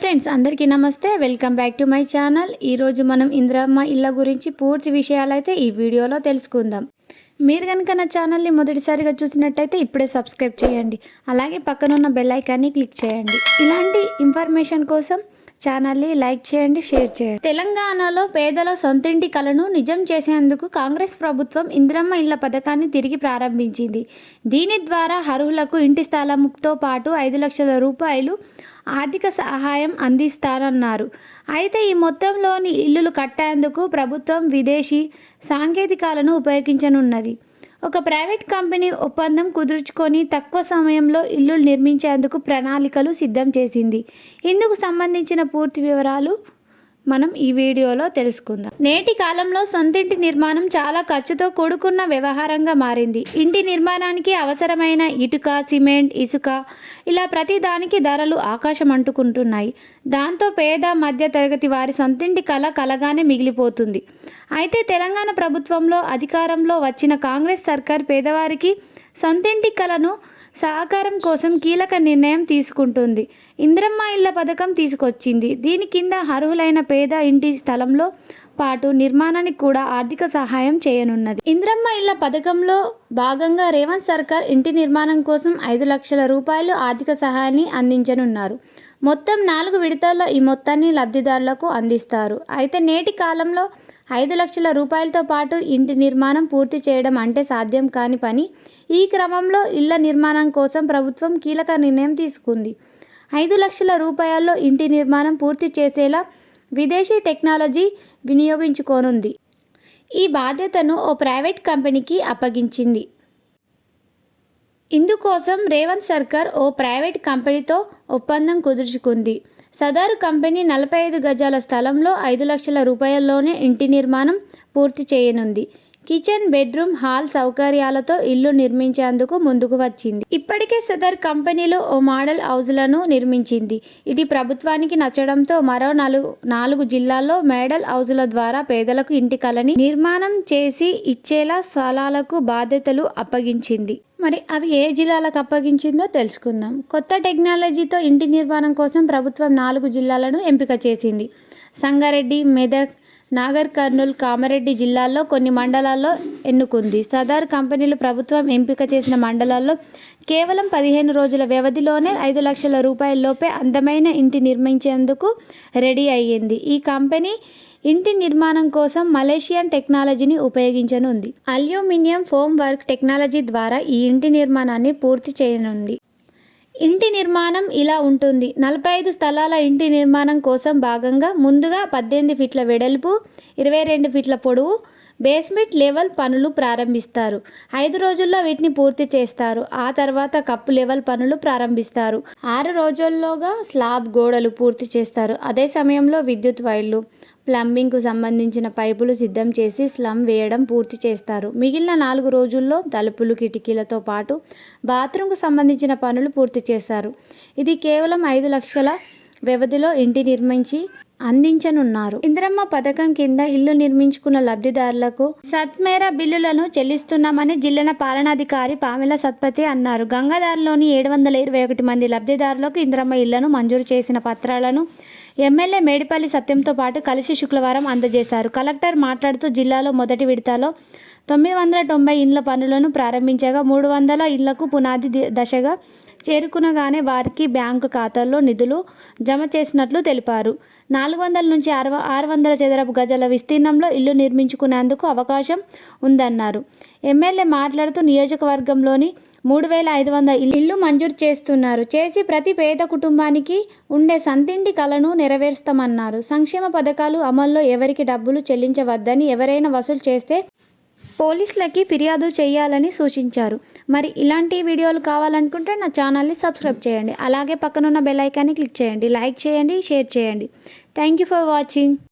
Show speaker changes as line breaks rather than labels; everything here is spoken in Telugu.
ఫ్రెండ్స్ అందరికీ నమస్తే. Welcome back to my channel. ఈరోజు మనం ఇంద్రమ్మ ఇళ్ళ గురించి పూర్తి విషయాలైతే ఈ వీడియోలో తెలుసుకుందాం. మీరు కనుక నా ఛానల్ని మొదటిసారిగా చూసినట్టయితే ఇప్పుడే సబ్స్క్రైబ్ చేయండి. అలాగే పక్కనున్న బెల్ ఐకాన్ని క్లిక్ చేయండి. ఇలాంటి ఇన్ఫర్మేషన్ కోసం ఛానల్ని లైక్ చేయండి షేర్ చేయండి. తెలంగాణలో పేదల సొంతింటి కలను నిజం చేసేందుకు కాంగ్రెస్ ప్రభుత్వం ఇంద్రమ్మ ఇళ్ళ పథకాన్ని తిరిగి ప్రారంభించింది. దీని ద్వారా అర్హులకు ఇంటి స్థలంతో పాటు ఐదు లక్షల రూపాయలు ఆర్థిక సహాయం అందిస్తారన్నారు అయితే ఈ మొత్తంలోని ఇల్లులు కట్టేందుకు ప్రభుత్వం విదేశీ సాంకేతికాలను ఉపయోగించనున్నది. ఒక ప్రైవేట్ కంపెనీ ఒప్పందం కుదుర్చుకొని తక్కువ సమయంలో ఇల్లు నిర్మించేందుకు ప్రణాళికలు సిద్ధం చేసింది. ఇందుకు సంబంధించిన పూర్తి వివరాలు మనం ఈ వీడియోలో తెలుసుకుందాం. నేటి కాలంలో సొంతింటి నిర్మాణం చాలా ఖర్చుతో కూడుకున్న వ్యవహారంగా మారింది. ఇంటి నిర్మాణానికి అవసరమైన ఇటుక సిమెంట్ ఇసుక ఇలా ప్రతి దానికి ధరలు ఆకాశం అంటుకుంటున్నాయి. దాంతో పేద మధ్య తరగతి వారి సొంతింటి కళ కలగానే మిగిలిపోతుంది. అయితే తెలంగాణ ప్రభుత్వంలో అధికారంలో వచ్చిన కాంగ్రెస్ సర్కార్ పేదవారికి సొంతింటి కళను సహకారం కోసం కీలక నిర్ణయం తీసుకుంటుంది. ఇంద్రమ్మ ఇళ్ళ పథకం తీసుకొచ్చింది. దీని కింద అర్హులైన పేద ఇంటి స్థలంలో పాటు నిర్మాణానికి కూడా ఆర్థిక సహాయం చేయనున్నది. ఇంద్రమ్మ ఇళ్ళ పథకంలో భాగంగా రేవంత్ సర్కార్ ఇంటి నిర్మాణం కోసం ఐదు లక్షల రూపాయలు ఆర్థిక సహాయాన్ని అందించనున్నారు. మొత్తం నాలుగు విడతల్లో ఈ మొత్తాన్ని లబ్ధిదారులకు అందిస్తారు. అయితే నేటి కాలంలో ఐదు లక్షల రూపాయలతో పాటు ఇంటి నిర్మాణం పూర్తి చేయడం అంటే సాధ్యం కాని పని. ఈ క్రమంలో ఇళ్ళ నిర్మాణం కోసం ప్రభుత్వం కీలక నిర్ణయం తీసుకుంది. ఐదు లక్షల రూపాయల్లో ఇంటి నిర్మాణం పూర్తి చేసేలా విదేశీ టెక్నాలజీ వినియోగించుకోనుంది. ఈ బాధ్యతను ఓ ప్రైవేట్ కంపెనీకి అప్పగించింది. ఇందుకోసం రేవంత్ సర్కార్ ఓ ప్రైవేట్ కంపెనీతో ఒప్పందం కుదుర్చుకుంది. సదరు కంపెనీ నలభై ఐదు గజాల స్థలంలో ఐదు లక్షల రూపాయల్లోనే ఇంటి నిర్మాణం పూర్తి చేయనుంది. కిచెన్ బెడ్రూమ్ హాల్ సౌకర్యాలతో ఇల్లు నిర్మించేందుకు ముందుకు వచ్చింది. ఇప్పటికే సదర్ కంపెనీలో ఓ మోడల్ హౌజ్లను నిర్మించింది. ఇది ప్రభుత్వానికి నచ్చడంతో మరో నాలుగు నాలుగు జిల్లాల్లో మేడల్ హౌజ్ల ద్వారా పేదలకు ఇంటి కలని నిర్మాణం చేసి ఇచ్చేలా స్థలాలకు బాధ్యతలు అప్పగించింది. మరి అవి ఏ జిల్లాలకు అప్పగించిందో తెలుసుకుందాం. కొత్త టెక్నాలజీతో ఇంటి నిర్మాణం కోసం ప్రభుత్వం నాలుగు జిల్లాలను ఎంపిక చేసింది. సంగారెడ్డి మెదక్ నాగర్ కర్నూల్ కామారెడ్డి జిల్లాల్లో కొన్ని మండలాల్లో ఎన్నుకుంది. సదార్ కంపెనీలు ప్రభుత్వం ఎంపిక చేసిన మండలాల్లో కేవలం పదిహేను రోజుల వ్యవధిలోనే ఐదు లక్షల రూపాయలలోపే అందమైన ఇంటి నిర్మించేందుకు రెడీ అయ్యింది. ఈ కంపెనీ ఇంటి నిర్మాణం కోసం మలేషియన్ టెక్నాలజీని ఉపయోగించనుంది. అల్యూమినియం ఫోమ్ వర్క్ టెక్నాలజీ ద్వారా ఈ ఇంటి నిర్మాణాన్ని పూర్తి చేయనుంది. ఇంటి నిర్మాణం ఇలా ఉంటుంది. నలభై ఐదు స్థలాల ఇంటి నిర్మాణం కోసం భాగంగా ముందుగా పద్దెనిమిది ఫీట్ల వెడల్పు ఇరవై రెండు ఫీట్ల పొడవు బేస్మెంట్ లెవెల్ పనులు ప్రారంభిస్తారు. ఐదు రోజుల్లో వీటిని పూర్తి చేస్తారు. ఆ తర్వాత కప్పు లెవెల్ పనులు ప్రారంభిస్తారు. ఆరు రోజుల్లోగా స్లాబ్ గోడలు పూర్తి చేస్తారు. అదే సమయంలో విద్యుత్ వైర్లు ప్లంబింగ్కు సంబంధించిన పైపులు సిద్ధం చేసి స్లమ్ వేయడం పూర్తి చేస్తారు. మిగిలిన నాలుగు రోజుల్లో తలుపులు కిటికీలతో పాటు బాత్రూంకు సంబంధించిన పనులు పూర్తి చేస్తారు. ఇది కేవలం ఐదు లక్షల వ్యవధిలో ఇంటి నిర్మించి అందించనున్నారు. ఇంద్రమ్మ పథకం కింద ఇల్లు నిర్మించుకున్న లబ్ధిదారులకు సత్మేర బిల్లులను చెల్లిస్తున్నామని జిల్లా పాలనాధికారి పామెల సత్పతి అన్నారు. గంగాధారలోని ఏడు వందల ఇరవై ఒకటి మంది లబ్ధిదారులకు ఇంద్రమ్మ ఇళ్ళను మంజూరు చేసిన పత్రాలను ఎమ్మెల్యే మేడిపల్లి సత్యంతో పాటు కలిసి శుక్రవారం అందజేశారు. కలెక్టర్ మాట్లాడుతూ జిల్లాలో మొదటి విడతలో తొమ్మిది వందల తొంభై ఇండ్ల పనులను ప్రారంభించగా మూడు వందల ఇళ్ళకు పునాది దశగా చేరుకునగానే వారికి బ్యాంకు ఖాతాల్లో నిధులు జమ చేసినట్లు తెలిపారు. నాలుగు వందల నుంచి ఆరు ఆరు వందల చదరపు గజాల విస్తీర్ణంలో ఇల్లు నిర్మించుకునేందుకు అవకాశం ఉందన్నారు. ఎమ్మెల్యే మాట్లాడుతూ నియోజకవర్గంలోని మూడు వేల ఐదు వందల ఇల్లు మంజూరు చేస్తున్నారు. చేసి ప్రతి పేద కుటుంబానికి ఉండే సంతింటి కలను నెరవేరుస్తామన్నారు. సంక్షేమ పథకాలు అమల్లో ఎవరికి డబ్బులు చెల్లించవద్దని ఎవరైనా వసూలు చేస్తే పోలీసులకి ఫిర్యాదు చేయాలని సూచించారు. మరి ఇలాంటి వీడియోలు కావాలనుకుంటే నా ఛానల్ని సబ్స్క్రైబ్ చేయండి. అలాగే పక్కనున్న బెల్ ఐకాన్ని క్లిక్ చేయండి. లైక్ చేయండి షేర్ చేయండి. Thank you for watching.